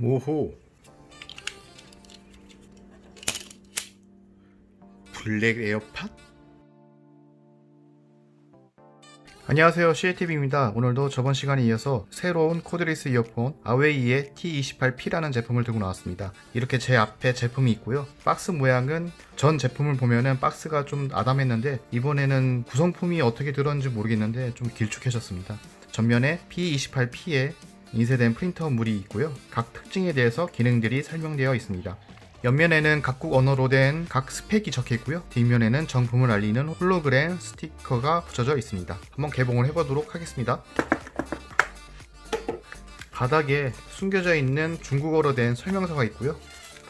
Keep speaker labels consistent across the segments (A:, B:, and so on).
A: 오호. 블랙 에어팟? 안녕하세요. CATV입니다. 오늘도 저번 시간에 이어서 새로운 코드리스 이어폰 아웨이의 T28P라는 제품을 들고 나왔습니다. 이렇게 제 앞에 제품이 있고요. 박스 모양은 전 제품을 보면은 박스가 좀 아담했는데 이번에는 구성품이 어떻게 들었는지 모르겠는데 좀 길쭉해졌습니다. 전면에 P28P의 인쇄된 프린터 물이 있고요. 각 특징에 대해서 기능들이 설명되어 있습니다. 옆면에는 각국 언어로 된 각 스펙이 적혀 있고요. 뒷면에는 정품을 알리는 홀로그램 스티커가 붙여져 있습니다. 한번 개봉을 해보도록 하겠습니다. 바닥에 숨겨져 있는 중국어로 된 설명서가 있고요.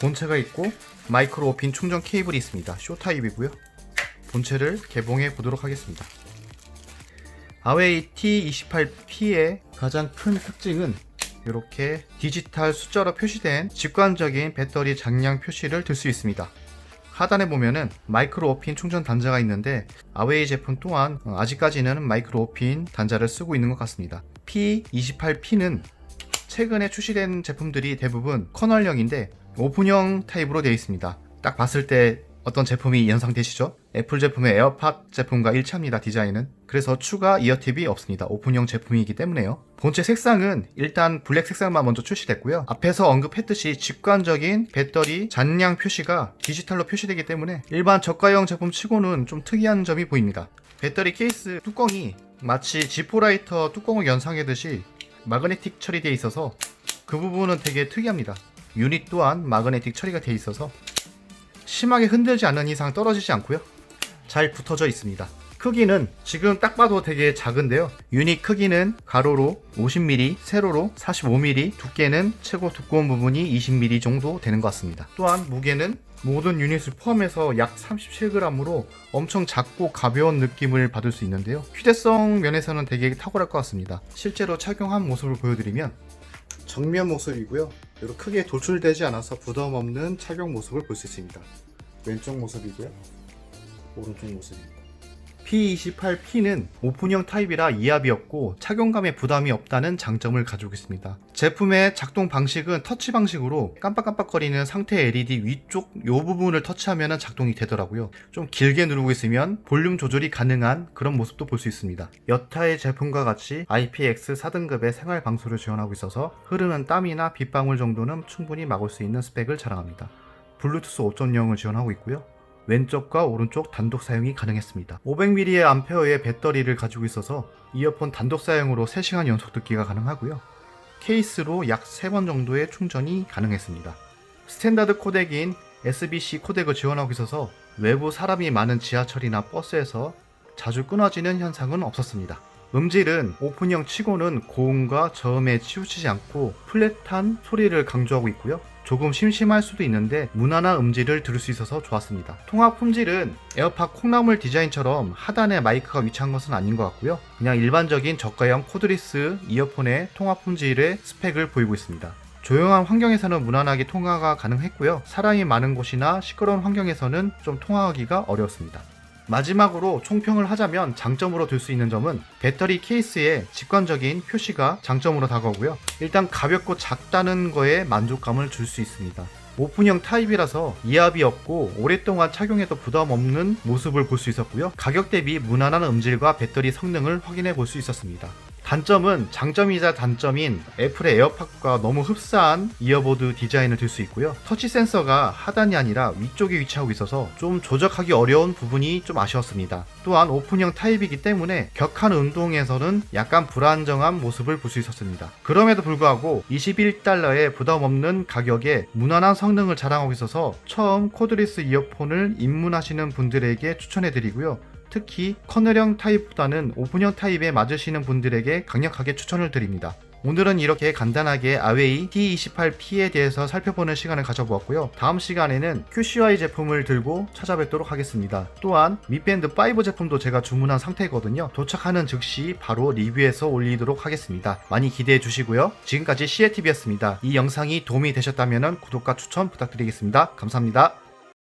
A: 본체가 있고 마이크로 오핀 충전 케이블이 있습니다. 쇼 타입이고요. 본체를 개봉해 보도록 하겠습니다. 아웨이 T28P의 가장 큰 특징은 이렇게 디지털 숫자로 표시된 직관적인 배터리 장량 표시를 들 수 있습니다. 하단에 보면은 마이크로 오핀 충전 단자가 있는데 아웨이 제품 또한 아직까지는 마이크로 오핀 단자를 쓰고 있는 것 같습니다. P28P는 최근에 출시된 제품들이 대부분 커널형인데 오픈형 타입으로 되어 있습니다. 딱 봤을 때 어떤 제품이 연상되시죠? 애플 제품의 에어팟 제품과 일치합니다, 디자인은. 그래서 추가 이어팁이 없습니다. 오픈형 제품이기 때문에요. 본체 색상은 일단 블랙 색상만 먼저 출시됐고요. 앞에서 언급했듯이 직관적인 배터리 잔량 표시가 디지털로 표시되기 때문에 일반 저가형 제품 치고는 좀 특이한 점이 보입니다. 배터리 케이스 뚜껑이 마치 지포라이터 뚜껑을 연상하듯이 마그네틱 처리되어 있어서 그 부분은 되게 특이합니다. 유닛 또한 마그네틱 처리가 되어 있어서 심하게 흔들지 않는 이상 떨어지지 않고요. 잘 붙어져 있습니다. 크기는 지금 딱 봐도 되게 작은데요. 유닛 크기는 가로로 50mm, 세로로 45mm, 두께는 최고 두꺼운 부분이 20mm 정도 되는 것 같습니다. 또한 무게는 모든 유닛을 포함해서 약 37g으로 엄청 작고 가벼운 느낌을 받을 수 있는데요. 휴대성 면에서는 되게 탁월할 것 같습니다. 실제로 착용한 모습을 보여드리면 정면 모습이고요. 이렇게 크게 돌출되지 않아서 부담 없는 착용 모습을 볼 수 있습니다. 왼쪽 모습이고요. 오른쪽 모습입니다. P28P는 오픈형 타입이라 이압이었고 착용감에 부담이 없다는 장점을 가지고 있습니다. 제품의 작동 방식은 터치 방식으로 깜빡깜빡거리는 상태 LED 위쪽 이 부분을 터치하면 작동이 되더라고요. 좀 길게 누르고 있으면 볼륨 조절이 가능한 그런 모습도 볼 수 있습니다. 여타의 제품과 같이 IPX 4등급의 생활 방수를 지원하고 있어서 흐르는 땀이나 빗방울 정도는 충분히 막을 수 있는 스펙을 자랑합니다. 블루투스 5.0을 지원하고 있고요. 왼쪽과 오른쪽 단독 사용이 가능했습니다. 500mAh의 암페어의 배터리를 가지고 있어서 이어폰 단독 사용으로 3시간 연속 듣기가 가능하고요. 케이스로 약 3번 정도의 충전이 가능했습니다. 스탠다드 코덱인 SBC 코덱을 지원하고 있어서 외부 사람이 많은 지하철이나 버스에서 자주 끊어지는 현상은 없었습니다. 음질은 오픈형 치고는 고음과 저음에 치우치지 않고 플랫한 소리를 강조하고 있고요. 조금 심심할 수도 있는데 무난한 음질을 들을 수 있어서 좋았습니다. 통합 품질은 에어팟 콩나물 디자인처럼 하단에 마이크가 위치한 것은 아닌 것 같고요. 그냥 일반적인 저가형 코드리스 이어폰의 통합 품질의 스펙을 보이고 있습니다. 조용한 환경에서는 무난하게 통화가 가능했고요. 사람이 많은 곳이나 시끄러운 환경에서는 좀 통화하기가 어려웠습니다. 마지막으로 총평을 하자면 장점으로 들 수 있는 점은 배터리 케이스의 직관적인 표시가 장점으로 다가오고요. 일단 가볍고 작다는 거에 만족감을 줄 수 있습니다. 오픈형 타입이라서 이압이 없고 오랫동안 착용해도 부담 없는 모습을 볼 수 있었고요. 가격 대비 무난한 음질과 배터리 성능을 확인해 볼 수 있었습니다. 단점은 장점이자 단점인 애플의 에어팟과 너무 흡사한 이어보드 디자인을 들 수 있고요. 터치 센서가 하단이 아니라 위쪽에 위치하고 있어서 좀 조작하기 어려운 부분이 좀 아쉬웠습니다. 또한 오픈형 타입이기 때문에 격한 운동에서는 약간 불안정한 모습을 볼 수 있었습니다. 그럼에도 불구하고 21달러의 부담 없는 가격에 무난한 성능을 자랑하고 있어서 처음 코드리스 이어폰을 입문하시는 분들에게 추천해드리고요. 특히 커널형 타입보다는 오픈형 타입에 맞으시는 분들에게 강력하게 추천을 드립니다. 오늘은 이렇게 간단하게 아웨이 T28P에 대해서 살펴보는 시간을 가져보았고요. 다음 시간에는 QCY 제품을 들고 찾아뵙도록 하겠습니다. 또한 미밴드 5 제품도 제가 주문한 상태거든요. 도착하는 즉시 바로 리뷰해서 올리도록 하겠습니다. 많이 기대해 주시고요. 지금까지 CATV였습니다. 이 영상이 도움이 되셨다면 구독과 추천 부탁드리겠습니다. 감사합니다.